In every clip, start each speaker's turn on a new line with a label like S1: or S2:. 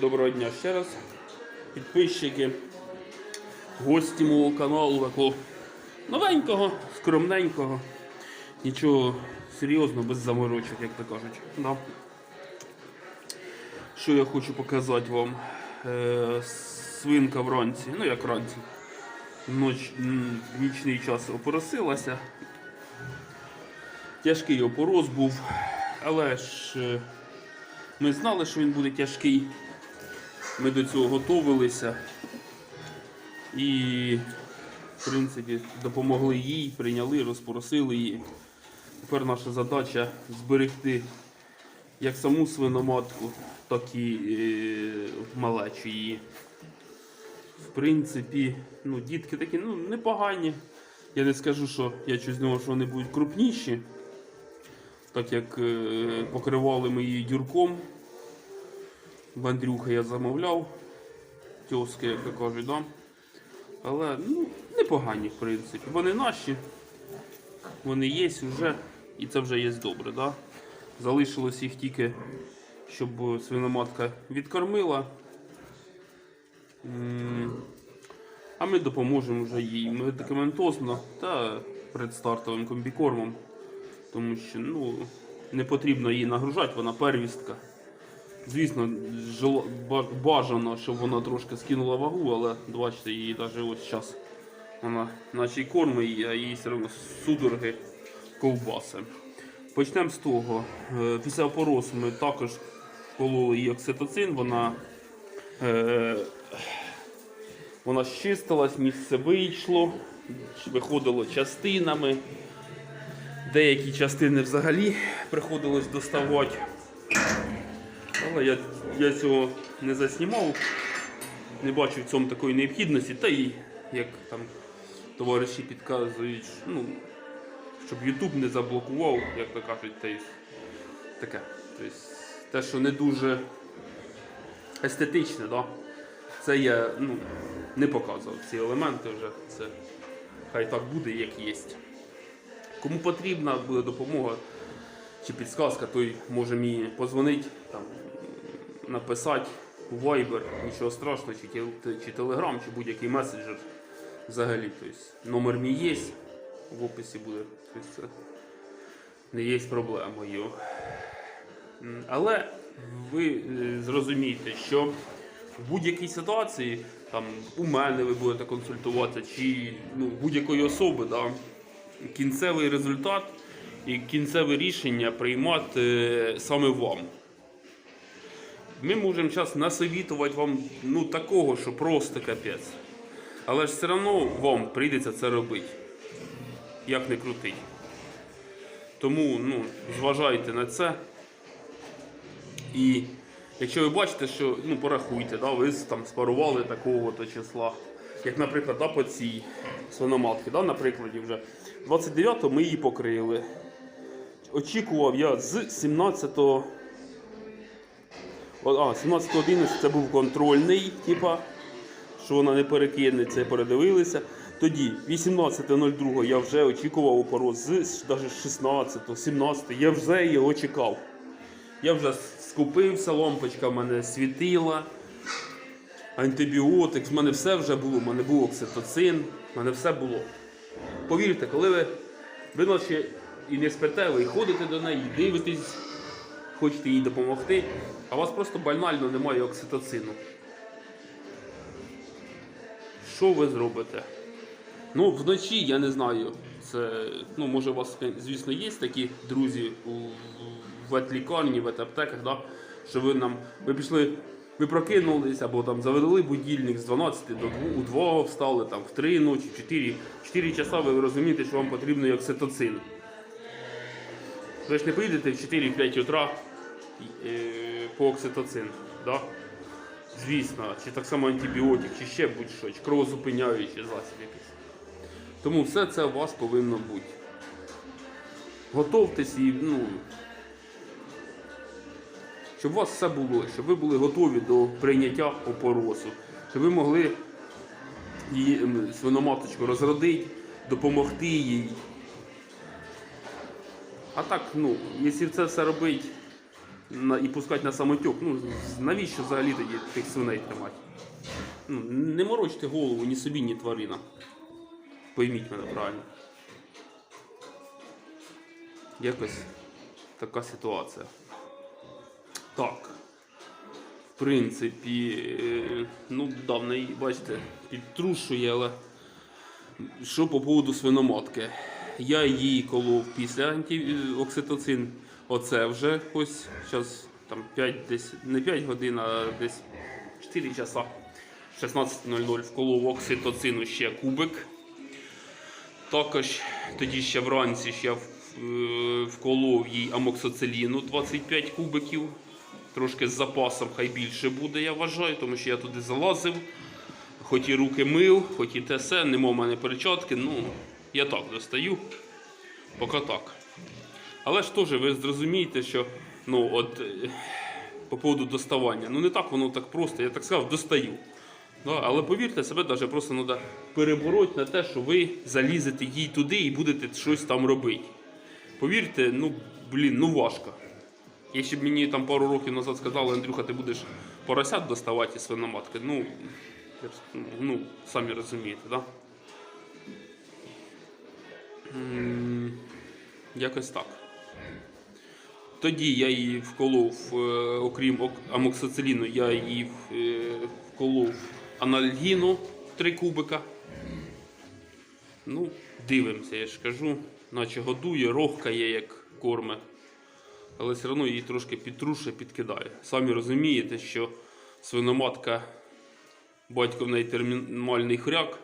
S1: Доброго дня ще раз. Підписчики, гості мого каналу такого новенького, скромненького. Нічого серйозного, без заморочок, як то кажуть. Да. Що я хочу показати вам? Е, свинка вранці, ну як вранці. Ноч, нічний час опоросилася. Тяжкий опорос був, але ж е, ми знали, що він буде тяжкий. Ми до цього готувалися і, в принципі, допомогли їй, прийняли, розпоросили її. Тепер наша задача зберегти як саму свиноматку, так і е, малечу її. В принципі, ну, дітки такі ну, непогані. Я не скажу, що я щось думав, що вони будуть крупніші, так як е, покривали ми її дюрком. В я замовляв. Тьоски, як кажуть, да? Але ну, непогані, в принципі. Вони наші, вони є вже, і це вже є добре. Да? Залишилось їх тільки, щоб свиноматка відкормила. А ми допоможемо вже їй медикаментозно та предстартовим комбікормом. Тому що ну, не потрібно її нагружати, вона первістка. Звісно, ба- бажано, щоб вона трошки скинула вагу, але бачите, її навіть ось зараз вона наче й корми її, а їй все одно судороги ковбаси. Почнемо з того. Е, Після опоросу ми також кололи їй окситоцин, вона, е, вона щистилась, місце вийшло, виходило частинами. Деякі частини взагалі приходилось доставати. Але я, я цього не заснімав, не бачу в цьому такої необхідності, та і як там товариші підказують, ну, щоб YouTube не заблокував, як то кажуть, та й таке. Тобто, те, що не дуже естетичне, да? це я ну, не показував. Ці елементи вже це хай так буде, як є. Кому потрібна буде допомога чи підсказка, той може мені позвонити, там, написати у Viber, нічого страшного, чи, чи Telegram, чи будь-який месенджер взагалі. Тобто, номер мій є, в описі буде. Тобто, це не є проблемою. Але ви е, зрозумієте, що в будь-якій ситуації, там, у мене ви будете консультуватися, чи ну, будь-якої особи, да, кінцевий результат і кінцеве рішення приймати е, саме вам. Ми можемо зараз насовітувати вам ну, такого, що просто капець. Але ж все одно вам прийдеться це робити. Як не крутить. Тому ну, зважайте на це. І якщо ви бачите, що ну, порахуйте, да, ви там спарували такого-то числа. Як, наприклад, да, по цій свиноматки, да, на прикладі вже 29-го ми її покрили. Очікував я з 17 О, А, 17.11 це був контрольний, типа, що вона не перекинеться, передивилися. Тоді 18.02 я вже очікував опорос з навіть 16, 17, я вже його чекав. Я вже скупився, лампочка в мене світила, антибіотик, в мене все вже було, в мене був окситоцин, в мене все було. Повірте, коли ви, ви наче і не спите, ви ходите до неї, дивитесь, хочете їй допомогти, а у вас просто банально немає окситоцину. Що ви зробите? Ну, вночі я не знаю. Це, ну, може, у вас, звісно, є такі друзі у ветлікарні, в ветаптеках, да? що ви нам. Ви пішли, ви прокинулись або там завели будильник з 12 до 2, у 2 встали, там, в 3 ночі, 4, 4 часа ви розумієте, що вам потрібен окситоцин. Ви ж не поїдете в 4-5 утра по окситоцин. Да? Звісно, чи так само антибіотик, чи ще будь-що, чи кровозупиняючий засіб якийсь. Тому все це у вас повинно бути. Готовтесь і, ну, щоб у вас все було, щоб ви були готові до прийняття опоросу, щоб ви могли її свиноматочку розродити, допомогти їй. А так, ну, якщо це все робити на, і пускати на самотек. Ну, навіщо взагалі тоді тих свиней тримати? Ну, не морочте голову ні собі, ні тваринам. Пойміть мене правильно. Якось така ситуація. Так. В принципі, е, ну, да, бачите, підтрушує, але що по поводу свиноматки? Я її колов після антиокситоцин. Оце вже ось зараз там 5, десь, не 5 годин, а десь 4 часа. 16.00 вколов окситоцину ще кубик. Також тоді ще вранці ще вколов їй амоксоциліну 25 кубиків. Трошки з запасом хай більше буде, я вважаю, тому що я туди залазив. Хоч і руки мив, хоч і те все, нема в мене перчатки, ну я так достаю. Поки так. Але ж теж ви зрозумієте, що ну, от, по поводу доставання, ну не так воно так просто, я так сказав, достаю. Да, але повірте, себе навіть просто треба перебороти на те, що ви залізете їй туди і будете щось там робити. Повірте, ну блін, ну важко. Якщо б мені там пару років назад сказали, Андрюха, ти будеш поросят доставати із свиноматки, ну, ну самі розумієте, так? Да? Якось так. Тоді я її вколов, е, окрім ок- амоксициліну, я її е, вколов анальгіну 3 кубика. Ну, дивимося, я ж кажу, наче годує, рохкає, як корме. Але все одно її трошки підтрушує, підкидає. Самі розумієте, що свиноматка, батько в неї термінальний хряк,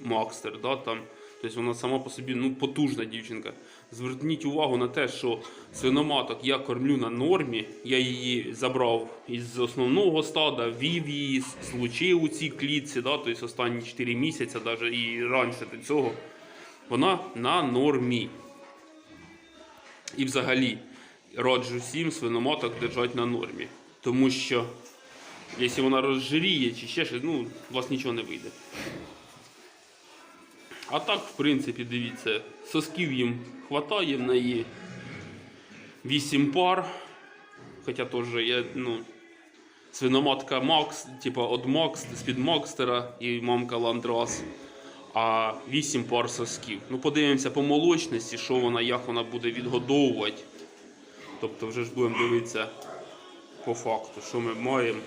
S1: Макстер, да, там. Тобто вона сама по собі ну, потужна дівчинка. Зверніть увагу на те, що свиноматок я кормлю на нормі. Я її забрав із основного стада, вів її, случив у цій клітці, да, тобто останні 4 місяці, навіть і раніше до цього. Вона на нормі. І взагалі раджу всім свиноматок держати на нормі. Тому що якщо вона розжиріє чи ще щось, ну, у вас нічого не вийде. А так, в принципі, дивіться, сосків їм хватає в неї 8 пар. Хоча теж я, ну, свиноматка Макс, типа от Макс, з-під Макстера і мамка Ландрас. А 8 пар сосків. Ну, подивимося по молочності, що вона, як вона буде відгодовувати. Тобто вже ж будемо дивитися по факту, що ми маємо.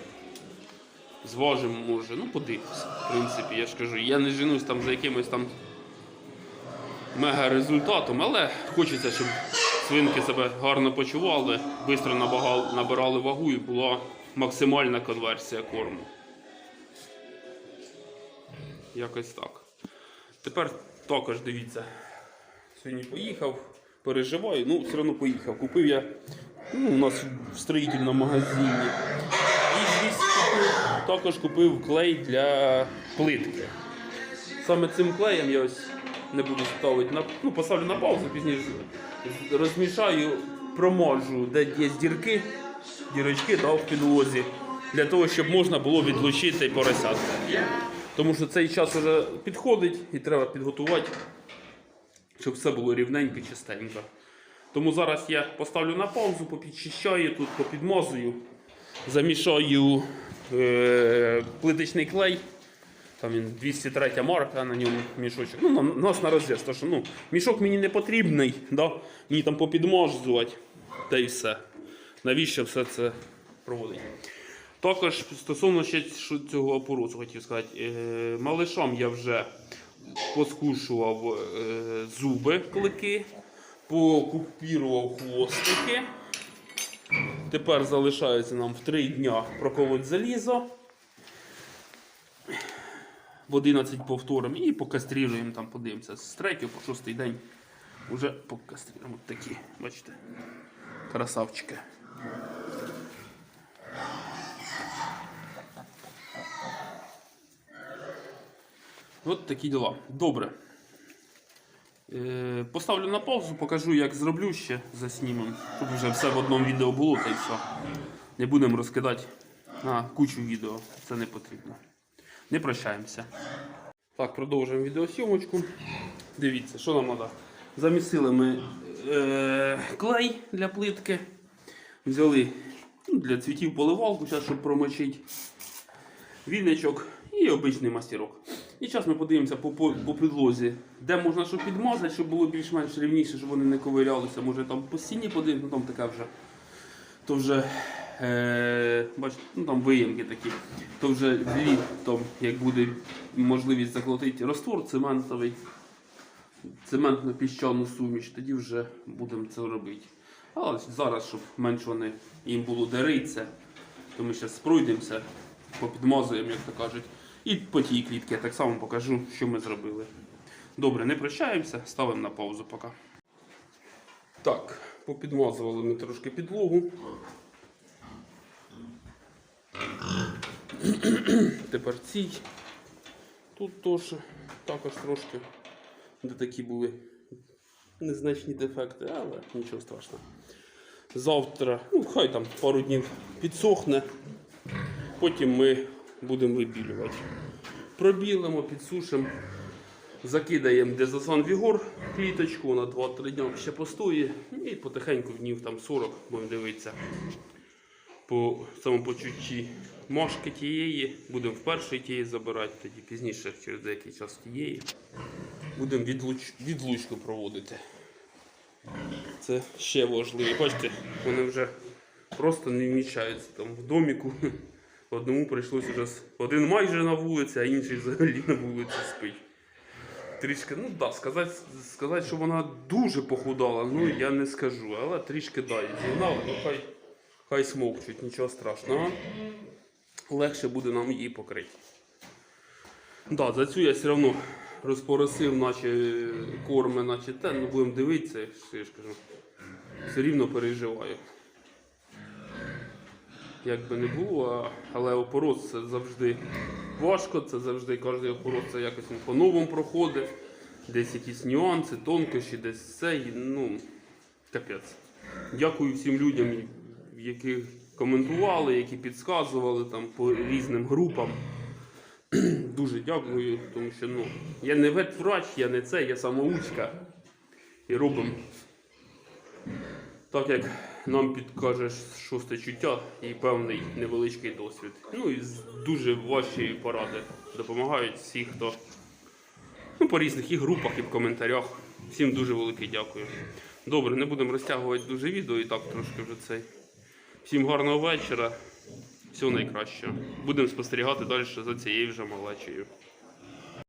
S1: Зважимо, може. Ну, подивимося. В принципі, я ж кажу, я не женусь там за якимось там мега результатом, але хочеться, щоб свинки себе гарно почували, швидко набирали вагу і була максимальна конверсія корму. Якось так. Тепер також дивіться. Сьогодні поїхав, переживаю, ну все одно поїхав. Купив я ну, у нас в строїтельному магазині. І також купив клей для плитки. Саме цим клеєм я ось не буду ставити на ну, поставлю на паузу, пізніше розмішаю, промажу, де є дірки, дірочки да, в підлозі, для того, щоб можна було відлучити поросят. Тому що цей час вже підходить і треба підготувати, щоб все було рівненько, чистенько. Тому зараз я поставлю на паузу, попідчищаю тут, попідмазую, замішаю е- плиточний клей. Там він 203 марка на ньому мішочок. Ну, на, нас на розв'яз, тому що ну, мішок мені не потрібний, да? мені там попідмазувати, та й все. Навіщо все це проводить? Також стосовно ще цього опоросу хотів сказати, е, малишам я вже поскушував е, зуби клики, покупірував хвостики. Тепер залишається нам в 3 дня проколоть залізо. В 11 повторимо і покастріруємо там, подивимося. З 3 по 6 день вже покастріруємо. Такі, бачите, красавчики. От такі діла. Добре. Е, поставлю на паузу, покажу, як зроблю ще заснімем, щоб вже все в одному відео було та й все. Не будемо розкидати на кучу відео. Це не потрібно. Не прощаємося. Так, продовжуємо відеосйомочку. Дивіться, що нам треба. Замісили ми е, клей для плитки. Взяли ну, для цвітів поливалку, зараз, щоб промочити. Віничок і обичний мастерок. І зараз ми подивимося по, по, по підлозі, де можна що підмазати, щоб було більш-менш рівніше, щоб вони не ковирялися. Може там по стіні подивимося, ну там така вже. То вже е, бачите, ну там виємки такі. То вже літом, як буде можливість заколотити раствор цементовий, цементно піщану суміш, тоді вже будемо це робити. Але зараз, щоб менш вони їм було дериться, то ми зараз пройдемося, попідмазуємо, як то кажуть. І по тій клітці я так само покажу, що ми зробили. Добре, не прощаємося, ставимо на паузу поки. Так, попідмазували ми трошки підлогу. Тепер цій. Тут теж також трошки, де такі були незначні дефекти, але нічого страшного. Завтра, ну хай там пару днів підсохне, потім ми будемо вибілювати. Пробілимо, підсушимо, закидаємо дезосан Вігор кліточку на 2-3 дні ще постоє і потихеньку днів там 40 будемо дивитися. По самопочутті мошки тієї, будемо вперше тієї забирати, тоді пізніше, через деякий час тієї. Будемо відлуч... відлучку проводити. Це ще важливо. Бачите, вони вже просто не вміщаються там в доміку. Одному прийшлося вже один майже на вулиці, а інший взагалі на вулиці спить. Трішки, ну да, сказати, сказати, що вона дуже похудала, ну я не скажу, але трішки дай. Зігнали, ну хай, хай смовчуть, нічого страшного. Легше буде нам її покрити. Да, за цю я все одно розпоросив, наче корми, наче те, ну будемо дивитися, я ж кажу. Все рівно переживаю. Як би не було, але опорос це завжди важко, це завжди кожен опорос це якось по-новому проходить. Десь якісь нюанси, тонкощі, десь це, і, ну, капець. Дякую всім людям, які коментували, які підказували там по різним групам. Дуже дякую, тому що ну, я не ветврач, я не це, я самоучка. І робимо так, як нам підкаже шосте чуття і певний невеличкий досвід. Ну і дуже ваші поради допомагають всі, хто ну, по різних і групах, і в коментарях. Всім дуже велике дякую. Добре, не будемо розтягувати дуже відео і так трошки вже цей. Всім гарного вечора. Всього найкращого. Будемо спостерігати далі за цією вже малечею.